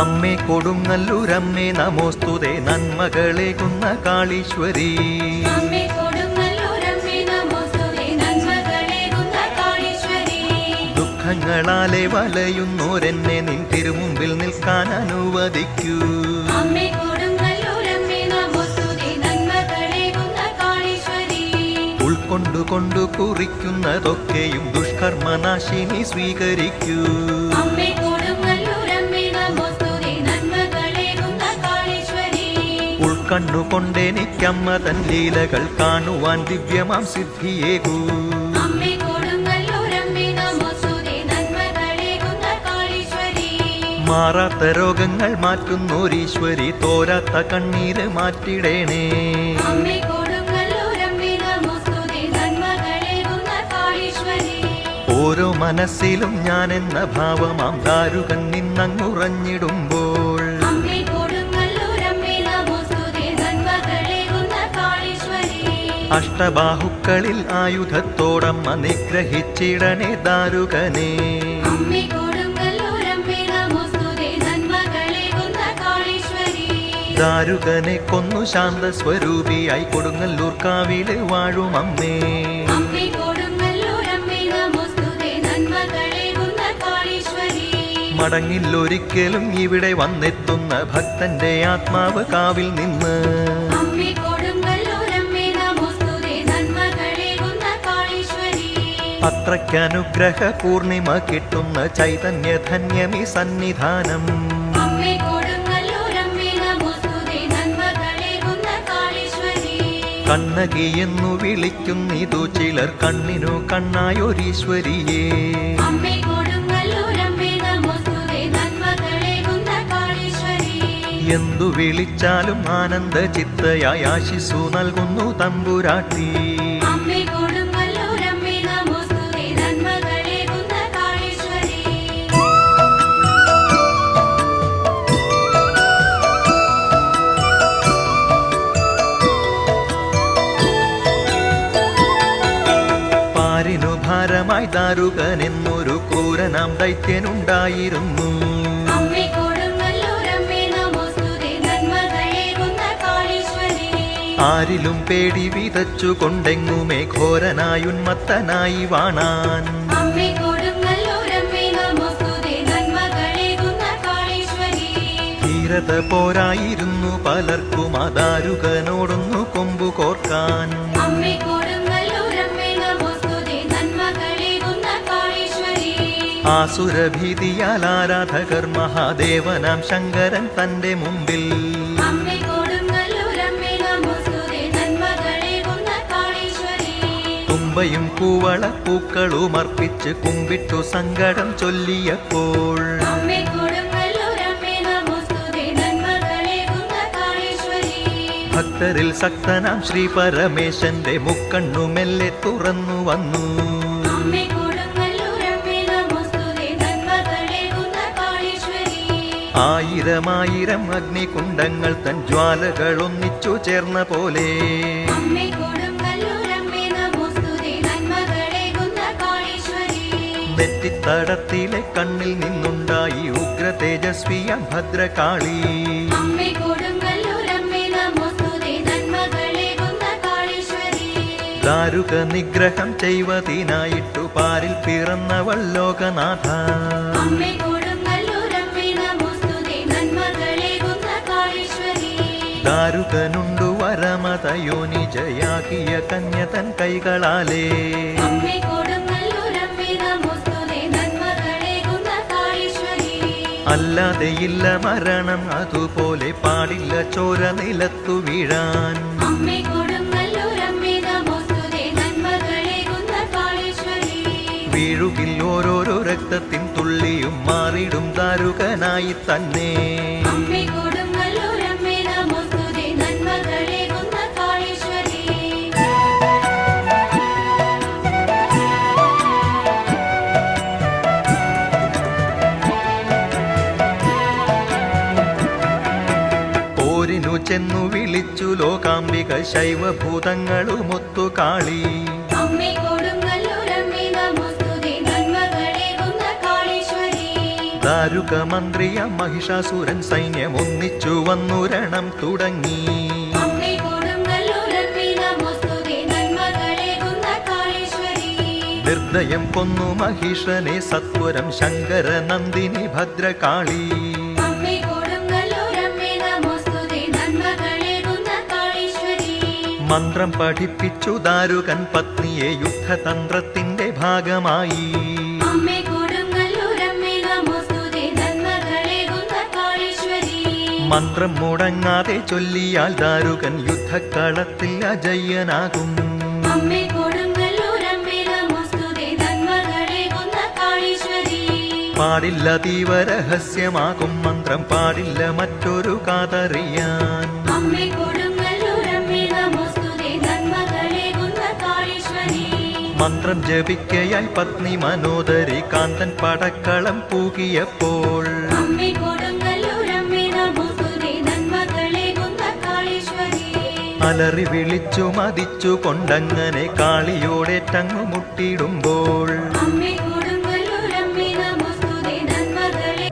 അമ്മേ കൊടുങ്ങല്ലൂരമ്മേ നമോസ്തുതേ നന്മകളേകുന്ന കാളീശ്വരി. ദുഃഖങ്ങളാലെ വലയുന്നോരെന്നെ നിൻ തിരുമുമ്പിൽ നിൽക്കാൻ അനുവദിക്കൂ. അമ്മേ കൊടുങ്ങല്ലൂരമ്മേ നമോസ്തുതേ നന്മകളേകുന്ന കാളീശ്വരി. ഉൾക്കൊണ്ടു കൊണ്ടു കുറിക്കുന്നതൊക്കെയും ദുഷ്കർമ്മനാശിനി സ്വീകരിക്കൂ. ഉൾക്കണ്ണു കൊണ്ടെനിക്കമ്മ തൻ ലീലകൾ കാണുവാൻ ദിവ്യമാം സിദ്ധിയേകൂ. മാറാത്ത രോഗങ്ങൾ മാറ്റുന്നോരീശ്വരി. തോരാത്ത കണ്ണീര് മാറ്റിടേണേ. ഓരോ മനസ്സിലും ഞാൻ എന്ന ഭാവമാം ദാരുകൻ നിന്നങ്ങുറഞ്ഞിടുമ്പോൾ അഷ്ടബാഹുക്കളിൽ ആയുധത്തോടമ്മ നിഗ്രഹിച്ചിടണേ ദാരുകനെ. ദാരുകനെ കൊന്നു ശാന്ത സ്വരൂപിയായി കൊടുങ്ങല്ലൂർ കാവിൽ വാഴും അമ്മേ മടങ്ങില്ലൊരിക്കലും ഇവിടെ വന്നെത്തുന്ന ഭക്തന്റെ ആത്മാവ് കാവിൽ നിന്ന്. അത്രയ്ക്കനുഗ്രഹ പൂർണിമ കിട്ടുന്ന ചൈതന്യധന്യമി സന്നിധാനം. അമ്മേ കൊടുങ്ങല്ലൂരമ്മേ നമോസ്തുതേ നന്മകളേകുന്ന കാളീശ്വരി. കണ്ണകി എന്നു വിളിക്കുന്നിതു ചിലർ കണ്ണിനു കണ്ണായൊരീശ്വരിയേ. എന്തു വിളിച്ചാലും ആനന്ദ ചിത്തയായി ആശിസു നൽകുന്നു തമ്പുരാട്ടി. ഭാരമായി കൂരനാം ക്രൂരനാം ദൈത്യനുണ്ടായിരുന്നു. ആരിലും പേടി വിതച്ചു കൊണ്ടെങ്ങുമേ ഘോരനായുന്മത്തനായി വാണാൻ. ധീരത പോരായിരുന്നു പലർക്കും. അതാരുകനോടൊന്നു കൊമ്പു കോർക്കാൻ ആസുരഭീതിയാൽ ആരാധകർ മഹാദേവനാം ശങ്കരൻ തന്റെ മുമ്പിൽ. കുമ്പയും കൂവള പൂക്കളും അർപ്പിച്ച് കുമ്പിട്ടു സങ്കടം ചൊല്ലിയപ്പോൾ. ഭക്തരിൽ സക്തനാം ശ്രീ പരമേശന്റെ മുക്കണ്ണുമെല്ലെ തുറന്നു വന്നു. ആയിരമായിരം അഗ്നികുണ്ടങ്ങൾ തൻ ജ്വാലകൾ ഒന്നിച്ചു ചേർന്ന പോലെ. നെറ്റിത്തടത്തിലെ കണ്ണിൽ നിന്നുണ്ടായി ഉഗ്ര തേജസ്വിയ ഭദ്രകാളി ദാരുക നിഗ്രഹം ചെയ്വതിനായിട്ടു പാരിൽ പിറന്നവൾ ലോകനാഥ. ദാരുകനുണ്ടു വരമതയോനി കന്യ തൻ കൈകളാലേ. അല്ലാതെയില്ല മരണം അതുപോലെ പാടില്ല ചോര നിലത്തു വീഴാൻ. വീഴുകിൽ ഓരോരോ രക്തത്തിൻ തുള്ളിയും മാറിടും ദാരുകനായി തന്നെ. ചെന്നു വിളിച്ചു ലോകാംബിക ശൈവഭൂതങ്ങളുമൊത്തു കാളി. അമ്മേ കൊടുങ്ങല്ലൂരമ്മേ നമോസ്തുതേ നന്മകളേകുന്ന കാളീശ്വരി. ദാരുക മന്ത്രിയ മഹിഷാസുരൻ സൈന്യം ഒന്നിച്ചു വന്നു രണം തുടങ്ങി. നിർദ്ദയം കൊന്നു മഹിഷനെ സത്വരം ശങ്കര നന്ദിനി ഭദ്രകാളി. മന്ത്രം പഠിപ്പിച്ചു ദാരുകൻ പത്നിയെ യുദ്ധതന്ത്രത്തിന്റെ ഭാഗമായി. മന്ത്രം മുടങ്ങാതെ ചൊല്ലിയാൽ ദാരുകൻ യുദ്ധക്കളത്തിൽ അജയ്യനാകും. അമ്മേ തീവ രഹസ്യമാകും പാടില്ല മന്ത്രം പാടില്ല മറ്റൊരു കാതറിയാൻ. മന്ത്രം ജപിക്കയാൽ പത്നി മനോദരി കാന്തൻ പടക്കളം പൂകിയപ്പോൾ. അലറി വിളിച്ചു മതിച്ചു കൊണ്ടങ്ങനെ കാളിയോടെ ടങ്ങു മുട്ടിടുമ്പോൾ.